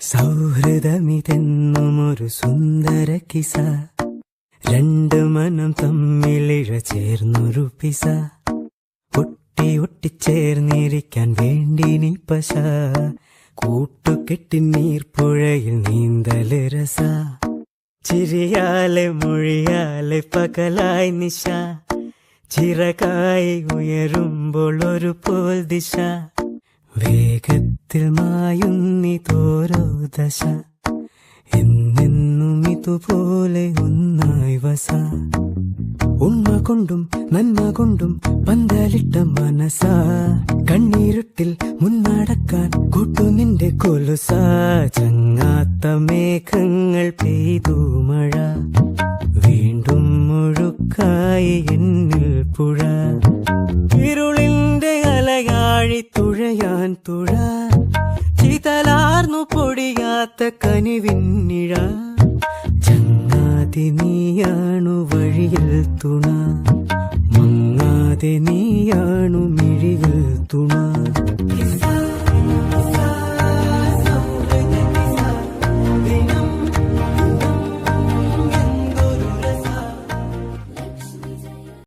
സൗഹൃദമിതെന്നുമൊരു സുന്ദര കിസ. രണ്ട് മനം തമ്മിലിഴ ചേർന്നൊരു പിസ. ഒട്ടി ഒട്ടിച്ചേർന്നിരിക്കാൻ വേണ്ടി നീ പശ. കൂട്ടുകെട്ടി നീർപ്പുഴയിൽ നീന്തൽ രസ. ചിരിയാലെ മൊഴിയാലെ പകലായി നിശ. ചിറകായി ഉയരുമ്പോൾ ഒരു പോൽ ദിശ. വേഗത്തിൽ തോരോ ദശ. എന്നെന്നും ഇതുപോലെ ഒന്നായി വസ. ഉമ്മ കൊണ്ടും നന്മ കൊണ്ടും പന്തലിട്ട മനസ. കണ്ണീരുട്ടിൽ മുന്നടക്കാൻ കൂട്ടു നിന്റെ കൊലുസ. ചങ്ങാത്ത മേഘങ്ങൾ പെയ്തു മഴ. വീണ്ടും മുഴുക്കായി എന്നിൽ പുഴ. ഇരുളിന്റെ അലയാഴി തുഴയാൻ തുഴ. ചിതലാർന്നു പൊടിയാത്ത കനിവിന്നിഴ ചങ്ങാതി നീയാണു വഴിയിൽ തുണ. മങ്ങാതെ നീയാണു മിഴിയിൽ തുണ.